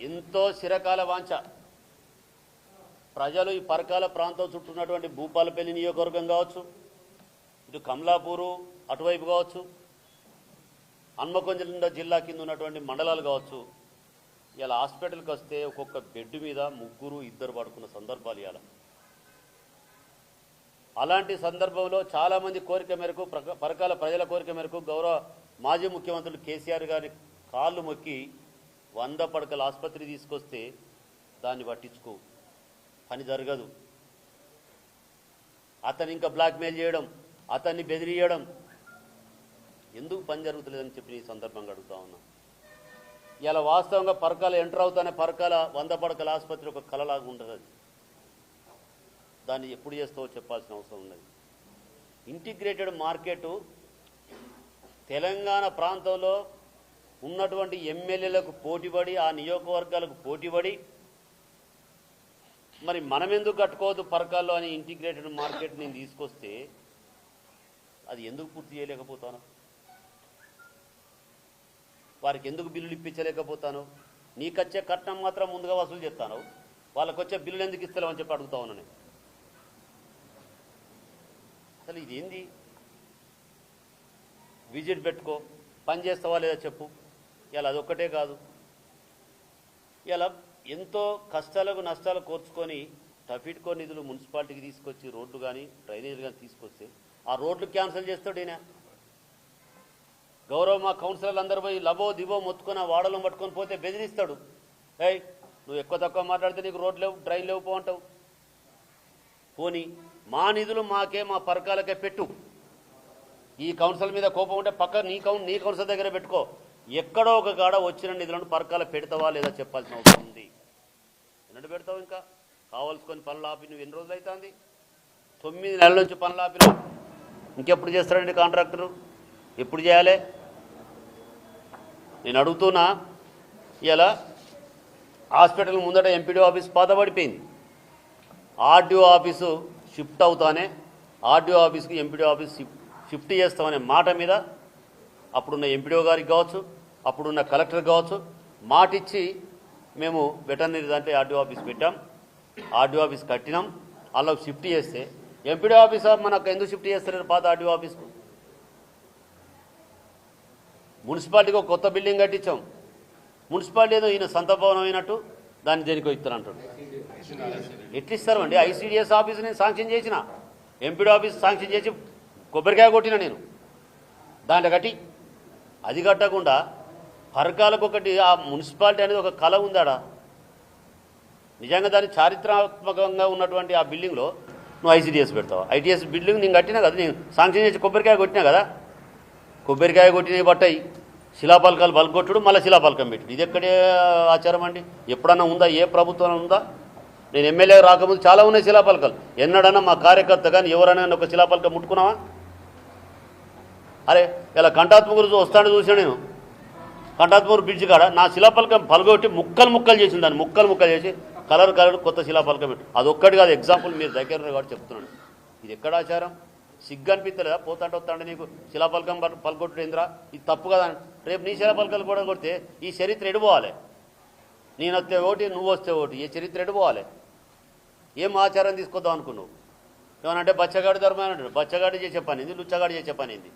ఎంతో చిరకాల వాంఛ. ప్రజలు ఈ పరకాల ప్రాంతం చుట్టూ ఉన్నటువంటి భూపాలపల్లి నియోజకవర్గం కావచ్చు ఇటు కమలాపూరు అటువైపు కావచ్చు హన్మకొండ జిల్లా కింద ఉన్నటువంటి మండలాలు కావచ్చు. ఇలా హాస్పిటల్కి వస్తే ఒక్కొక్క బెడ్ మీద ముగ్గురు ఇద్దరు పడుకున్న సందర్భాలు ఇవాళ. అలాంటి సందర్భంలో చాలామంది కోరిక మేరకు ప్రక- పరకాల ప్రజల కోరిక మేరకు గౌరవ మాజీ ముఖ్యమంత్రులు కేసీఆర్ గారి కాళ్ళు మొక్కి వంద పడకల ఆసుపత్రి తీసుకొస్తే దాన్ని పట్టించుకో. పని జరగదు. అతను ఇంకా బ్లాక్మెయిల్ చేయడం అతన్ని బెదిరియడం. ఎందుకు పని జరుగుతలేదని చెప్పి ఈ సందర్భంగా అడుగుతా ఉన్నా. ఇలా వాస్తవంగా పరకాల ఎంటర్ అవుతానే పరకాల వంద పడకల ఆసుపత్రి ఒక కలలాగా ఉంటుంది అది. దాన్ని ఎప్పుడు చేస్తావో చెప్పాల్సిన అవసరం ఉన్నది ఇంటిగ్రేటెడ్ మార్కెట్ తెలంగాణ ప్రాంతంలో ఉన్నటువంటి ఎమ్మెల్యేలకు పోటీపడి ఆ నియోజకవర్గాలకు పోటీపడి మరి మనం ఎందుకు కట్టుకోవద్దు పరకాల్లో అని ఇంటిగ్రేటెడ్ మార్కెట్ నేను తీసుకొస్తే అది ఎందుకు పూర్తి చేయలేకపోతాను? వారికి ఎందుకు బిల్లులు ఇప్పించలేకపోతాను? నీకు వచ్చే కట్నం మాత్రం ముందుగా వసూలు చేస్తాను. వాళ్ళకి వచ్చే బిల్లులు ఎందుకు ఇస్తలేవు చెప్పి అడుగుతా ఉన్నాను అసలు ఇదేంది? విజిట్ పెట్టుకో. పని చేస్తావా లేదా చెప్పు. ఇలా అదొక్కటే కాదు. ఇలా ఎంతో కష్టాలకు నష్టాలు కోర్చుకొని టఫిట్కో నిధులు మున్సిపాలిటీకి తీసుకొచ్చి రోడ్లు కానీ డ్రైనేజీలు కానీ తీసుకొస్తే ఆ రోడ్లు క్యాన్సిల్ చేస్తాడు ఈయన. గౌరవ మా కౌన్సిలర్లు అందరూ పోయి లబో దిబో మొత్తుకొని ఆ వాడలను పట్టుకొని పోతే బెదిరిస్తాడు. ఏయ్ నువ్వు ఎక్కువ తక్కువ మాట్లాడితే నీకు రోడ్లు లేవు డ్రైన్ లేవు పోంటావు పోని పోనీ మా నిధులు మాకే మా పరకాలకే పెట్టు. ఈ కౌన్సిల్ మీద కోపం ఉంటే పక్క నీ కౌన్ నీ కౌన్సిల్ దగ్గర పెట్టుకో. ఎక్కడో ఒక కాడ వచ్చిన నిధులను పరకాల పెడతావా లేదా చెప్పాల్సిన అవసరం ఉంది. ఎన్నడు పెడతావు ఇంకా? కావాల్సుకొని పనులు ఆపి నువ్వు ఎన్ని రోజులు అవుతుంది తొమ్మిది నెలల నుంచి పనులు ఆపిన? ఇంకెప్పుడు చేస్తారండి కాంట్రాక్టరు? ఎప్పుడు చేయాలి? నేను అడుగుతున్నా ఇలా హాస్పిటల్ ముందట ఎంపీడీ ఆఫీస్ పాతబడిపోయింది. ఆర్డీఓ ఆఫీసు షిఫ్ట్ అవుతానే ఆర్డీఓ ఆఫీస్కి ఎంపీడీ ఆఫీస్ షిఫ్ట్ షిఫ్ట్ చేస్తామనే మాట మీద అప్పుడున్న ఎంపీడీఓ గారికి కావచ్చు అప్పుడున్న కలెక్టర్ కావచ్చు మాట ఇచ్చి మేము వెటర్నరీ దాంట్లో ఆర్డీఓ ఆఫీస్ పెట్టాం ఆర్డీఓ ఆఫీస్ కట్టినాం అలా షిఫ్ట్ చేస్తే ఎంపీడీ ఆఫీస్ మనకు ఎందుకు షిఫ్ట్ చేస్తారు పాత ఆర్డీఓ ఆఫీస్కు? మున్సిపాలిటీకి కొత్త బిల్డింగ్ కట్టించాం. మున్సిపాలిటీ ఏదో ఈయన సంత భవనం అయినట్టు దాన్ని దేనికో ఇస్తారు అంటాడు ఎట్లా ఇస్తారు అండి ఐసీడిఎస్ ఆఫీస్ నేను శాంక్షన్ చేసిన. ఎంపీడీ ఆఫీస్ శాంక్షన్ చేసి కొబ్బరికాయ కొట్టిన నేను. దాంట్లో కట్టి అది కట్టకుండా పరకాలకు ఒకటి ఆ మున్సిపాలిటీ అనేది ఒక కళ ఉందాడా? నిజంగా దాని చారిత్రాత్మకంగా ఉన్నటువంటి ఆ బిల్డింగ్లో నువ్వు ఐసీడిఎస్ పెడతావు? ఐటీఎస్ బిల్డింగ్ నేను కట్టినా కదా నేను శాంక్షన్ చేసి కొబ్బరికాయ కొట్టినా కదా? కొబ్బరికాయ కొట్టినవి పట్టాయి శిలాపలకాలు బలగొట్టుడు మళ్ళీ శిలాపలకం పెట్టుడు. ఇది ఎక్కడే ఆచారం అండి? ఎప్పుడన్నా ఉందా? ఏ ప్రభుత్వం ఉందా? నేను ఎమ్మెల్యే రాకముందు చాలా ఉన్నాయి శిలాపలకాలు ఎన్నడన్నా మా కార్యకర్త కానీ ఎవరైనా ఒక శిలాపలకం ముట్టుకున్నావా? అరే ఇలా కంఠాత్మకులు వస్తాడు చూసాను నేను. కంఠాత్మూరు బ్రిడ్జ్ కాడ? నా శిలాపలకం పలగొట్టి ముక్కలు ముక్కలు చేసింది దాన్ని ముక్కలు ముక్కలు చేసి కలర్ కలర్ కొత్త శిలాపలకం పెట్టి. అదొక్కటి కాదు ఎగ్జాంపుల్ మీరు దగ్గర ఉన్నారు కాబట్టి చెప్తున్నాను. ఇది ఎక్కడ ఆచారం? సిగ్గు అనిపిస్తలేదా? పోతాంటే వస్తాంటే నీకు శిలాపలకం పల్- ఇది తప్పు కదా రేపు నీ శిలాపలకాలు కూడా కొడితే ఈ చరిత్ర ఎడిపోవాలి నేను వస్తే ఒకటి నువ్వు వస్తే ఒకటి ఈ చరిత్ర ఎడిపోవాలి ఏం ఆచారం తీసుకొద్దాం అనుకున్నావు? ఏమనంటే బచ్చగాడి ధర్మం అంటాడు. బచ్చగాడి చేసే పని ఏంది? లుచ్చగాడి చేసే పని ఏంది?